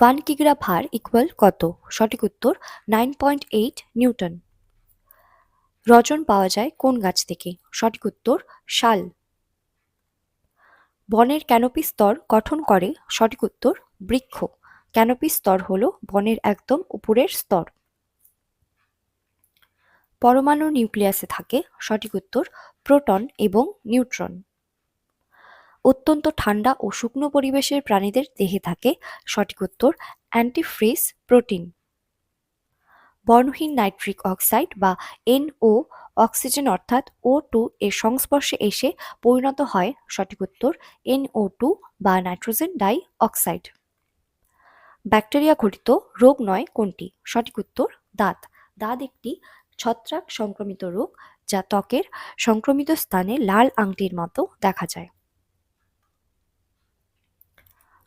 One কিগ্রা ভার equal কত? সঠিক উত্তর নাইন পয়েন্ট এইট নিউটন। রজন পাওয়া যায় কোন গাছ থেকে? সঠিক উত্তর শাল। বনের ক্যানোপি স্তর গঠন করে, সঠিক উত্তর বৃক্ষ। ক্যানোপি স্তর হল বনের একদম উপরের স্তর। পরমাণু নিউক্লিয়াসে থাকে, সঠিক উত্তর প্রোটন এবং নিউট্রন। অত্যন্ত ঠান্ডা ও শুকনো পরিবেশের প্রাণীদের দেহে থাকে। সঠিক উত্তর অ্যান্টিফ্রিজ প্রোটিন বর্ণহীন নাইট্রিক অক্সাইড বা এনও অক্সিজেন অর্থাৎ ও টু এর সংস্পর্শে এসে পরিণত হয়। সঠিক উত্তর এনও টু বা নাইট্রোজেন ডাই অক্সাইড ব্যাকটেরিয়া ঘটিত রোগ নয় কোনটি? সঠিক উত্তর, দাঁত। দাঁত একটি ছত্রাক সংক্রমিত রোগ যা ত্বকের সংক্রমিত স্থানে লাল আংটির মতো দেখা যায়।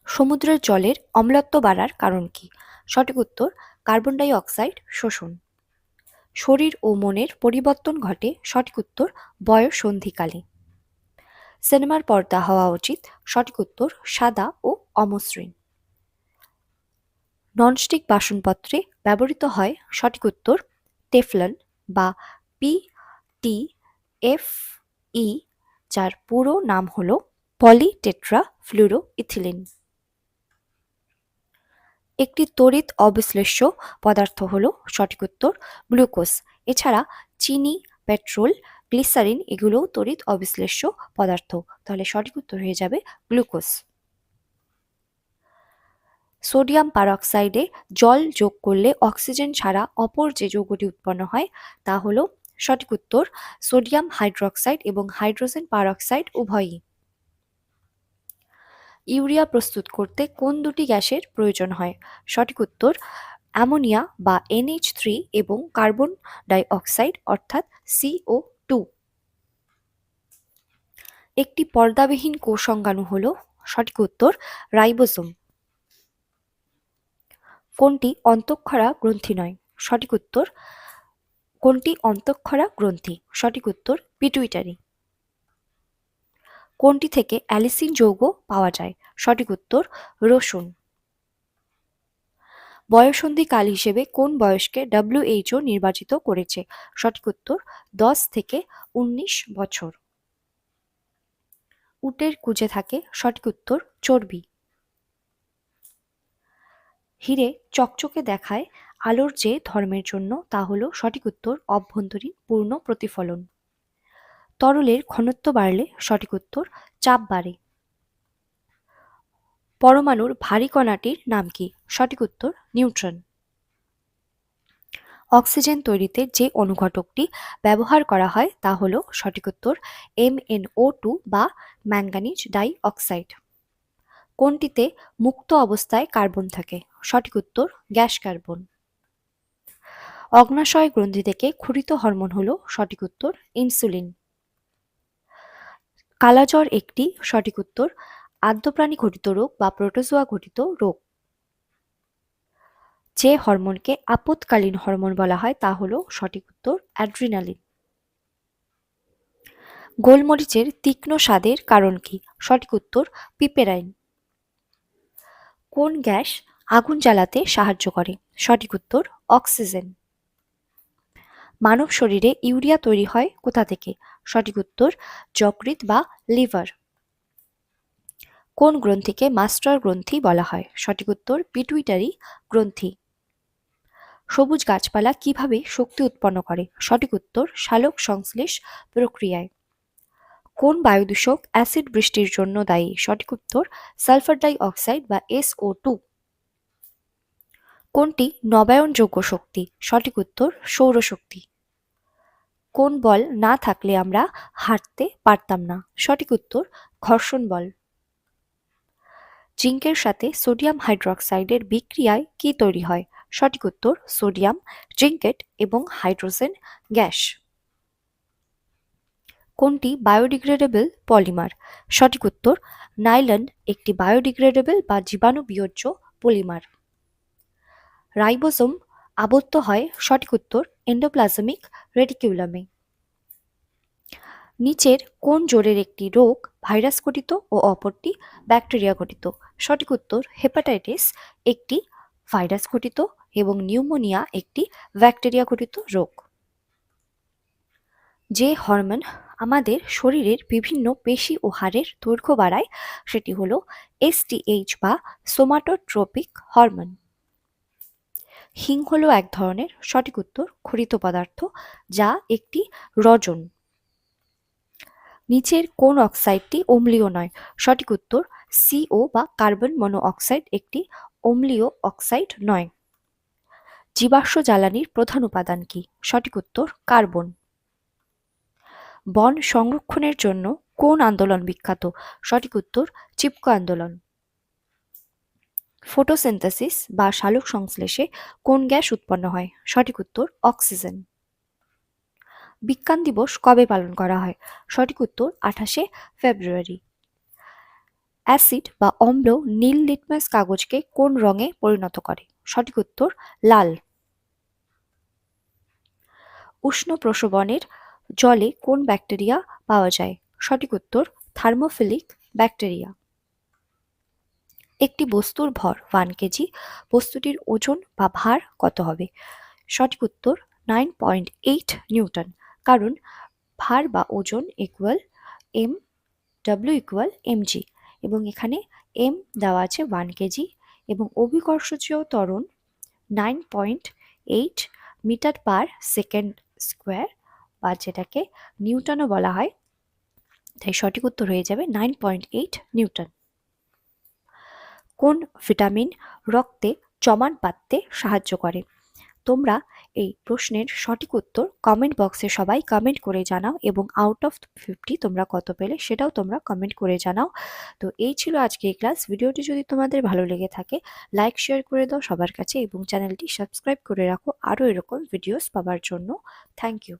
সমুদ্রের জলের অম্লত্ব বাড়ার কারণ কি? সঠিক উত্তর, কার্বন ডাই অক্সাইড শোষণ। শরীর ও মনের পরিবর্তন ঘটে, সঠিক উত্তর, বয়স সন্ধিকালে। সিনেমার পর্দা হওয়া উচিত, সঠিক উত্তর, সাদা ও অমসৃণ। ননস্টিক বাসনপত্রে ব্যবহৃত হয় সঠিক উত্তর, টেফলন বা পি টি এফ ই, যার পুরো নাম হল পলিটেট্রা ফ্লুরো ইথিলিন একটি তড়িৎ অবিশ্লেষ্য পদার্থ হল সঠিক উত্তর গ্লুকোজ। এছাড়া চিনি, পেট্রোল, গ্লিসারিন এগুলোও তড়িৎ অবিশ্লেষ্য পদার্থ। তাহলে সঠিক উত্তর হয়ে যাবে গ্লুকোজ। সোডিয়াম পারঅক্সাইডে জল যোগ করলে অক্সিজেন ছাড়া অপর যে যৌগটি উৎপন্ন হয়, তা হলো সঠিক উত্তর সোডিয়াম হাইড্রোক্সাইড এবং হাইড্রোজেন পারঅক্সাইড উভয়ই। ইউরিয়া প্রস্তুত করতে কোন দুটি গ্যাসের প্রয়োজন হয়? সঠিক উত্তর, অ্যামোনিয়া বা এনএইচ থ্রি এবং কার্বন ডাই অক্সাইড অর্থাৎ সিও টু। একটি পর্দাবিহীন কোষঙ্গাণু হল, সঠিক উত্তর রাইবোজোম কোনটি অন্তঃক্ষরা গ্রন্থি নয়? সঠিক উত্তর, কোনটি অন্তঃক্ষরা গ্রন্থি? সঠিক উত্তর, পিটুইটারি। কোনটি থেকে অ্যালিসিন যৌগ পাওয়া যায়? সঠিক উত্তর, রসুন। বয়সন্ধিকাল হিসেবে কোন বয়সকে ডাব্লিউএইচও নির্বাচিত করেছে? সঠিক উত্তর, দশ থেকে উনিশ বছর। উটের কুজে থাকে, সঠিক উত্তর, চর্বি। হিরে চকচকে দেখায় আলোর যে ধর্মের জন্য, তা হল সঠিক উত্তর, অভ্যন্তরীণ পূর্ণ প্রতিফলন। তরলের ঘনত্ব বাড়লে সঠিক উত্তর, চাপ বাড়ে। পরমাণুর ভারী কণাটির নাম কি? সঠিক উত্তর, নিউট্রন। অক্সিজেন তৈরিতে যে অনুঘটকটি ব্যবহার করা হয় তা হল সঠিক উত্তর এমএনও টু বা ম্যাঙ্গানিজ ডাই অক্সাইড কোনটিতে মুক্ত অবস্থায় কার্বন থাকে? সঠিক উত্তর, গ্যাস কার্বন। অগ্নাশয় গ্রন্থি থেকে ক্ষুরিত হরমোন হল সঠিক উত্তর, ইনসুলিন। কালাজ্বর একটি সঠিক উত্তর, আদ্যপ্রাণী ঘটিত রোগ বা প্রোটোজোয়া ঘটিত রোগ। যে হরমোনকে আপৎকালীন হরমোন বলা হয় তা হল সঠিক উত্তর, অ্যাড্রিনালিন। গোলমরিচের তীক্ষ্ণ স্বাদের কারণ কি? সঠিক উত্তর, পিপেরাইন। কোন গ্যাস আগুন জ্বালাতে সাহায্য করে? সঠিক উত্তর, অক্সিজেন। মানব শরীরে ইউরিয়া তৈরি হয় কোথা থেকে? সঠিক উত্তর, যকৃৎ বা লিভার। কোন গ্রন্থিকে মাস্টার গ্রন্থি বলা হয়? সঠিক উত্তর, পিটুইটারি গ্রন্থি। সবুজ গাছপালা কীভাবে শক্তি উৎপন্ন করে? সঠিক উত্তর, শালক সংশ্লেষ প্রক্রিয়ায়। কোন বায়ুদূষক অ্যাসিড বৃষ্টির জন্য দায়ী? সঠিক উত্তর, সালফার ডাই অক্সাইড বা এসও টু। কোনটি নবায়নযোগ্য শক্তি? সঠিক উত্তর, সৌরশক্তি। কোন বল না থাকলে আমরা হাঁটতে পারতাম না? সঠিক উত্তর, ঘর্ষণ বল। জিঙ্কের সাথে সোডিয়াম হাইড্রক্সাইডের বিক্রিয়ায় কি তৈরি হয়? সঠিক উত্তর, সোডিয়াম, জিঙ্কেট এবং হাইড্রোজেন গ্যাস। কোনটি বায়োডিগ্রেডেবল পলিমার? সঠিক উত্তর, নাইলন একটি বায়োডিগ্রেডেবল বা জীবাণু বিয়োজ্য পলিমার। রাইবোসোম আবদ্ধ হয় সঠিক উত্তর এন্ডোপ্লাজমিক রেটিকিউলামে নিচের কোন জোরের একটি রোগ ভাইরাস ঘটিত ও অপরটি ব্যাকটেরিয়া ঘটিত সঠিক উত্তর হেপাটাইটিস একটি ভাইরাস ঘটিত এবং নিউমোনিয়া একটি ব্যাকটেরিয়া ঘটিত রোগ। যে হরমোন আমাদের শরীরের বিভিন্ন পেশি ও হাড়ের দৈর্ঘ্য বাড়ায়, সেটি হলো এসটিএইচ বা সোমাটোট্রপিক হরমোন হিং হলো এক ধরনের সঠিক উত্তর খরিত পদার্থ, যা একটি রজন। নিচের কোন অক্সাইডটি অম্লীয় নয়? সঠিক উত্তর সিও বা কার্বন মনো অক্সাইড একটি অম্লীয় অক্সাইড নয়। জীবাশ্ম জ্বালানির প্রধান উপাদান কি? সঠিক উত্তর, কার্বন। বন সংরক্ষণের জন্য কোন আন্দোলন বিখ্যাত? সঠিক উত্তর, চিপকো আন্দোলন। ফটোসিনথেসিস বা সালোক সংশ্লেষে কোন গ্যাস উৎপন্ন হয়? সঠিক উত্তর, অক্সিজেন। বিজ্ঞান দিবস কবে পালন করা হয়? সঠিক উত্তর, আঠাশে ফেব্রুয়ারি। অ্যাসিড বা অম্ল নীল লিটমাস কাগজকে কোন রঙে পরিণত করে? সঠিক উত্তর, লাল। উষ্ণ প্রসবনের জলে কোন ব্যাকটেরিয়া পাওয়া যায়? সঠিক উত্তর, থার্মোফিলিক ব্যাকটেরিয়া। একটি বস্তুর ভর ওয়ান কেজি বস্তুটির ওজন বা ভার কত হবে? সঠিক উত্তর নাইন পয়েন্ট এইট নিউটন। কারণ ভার বা ওজন equal M W equal MG এবং এখানে এম দেওয়া আছে ওয়ান কেজি এবং অভিকর্ষজীয় ত্বরণ nine point eight metre per second square বা যেটাকে নিউটনও বলা হয়। তাই সঠিক উত্তর হয়ে যাবে নাইন পয়েন্ট এইট নিউটন। কোন ভিটামিন রক্তে জমান বাঁধতে সাহায্য করে? তোমরা এই প্রশ্নের সঠিক উত্তর কমেন্ট বক্সে সবাই কমেন্ট করে জানাও এবং আউট অফ ফিফটি তোমরা কত পেলে সেটাও তোমরা কমেন্ট করে জানাও। তো এই ছিল আজকে এই ক্লাস ভিডিওটি যদি তোমাদের ভালো লেগে থাকে লাইক শেয়ার করে দাও সবার কাছে এবং চ্যানেলটি সাবস্ক্রাইব করে রাখো। আরও এরকম ভিডিওস পাওয়ার জন্য। Thank you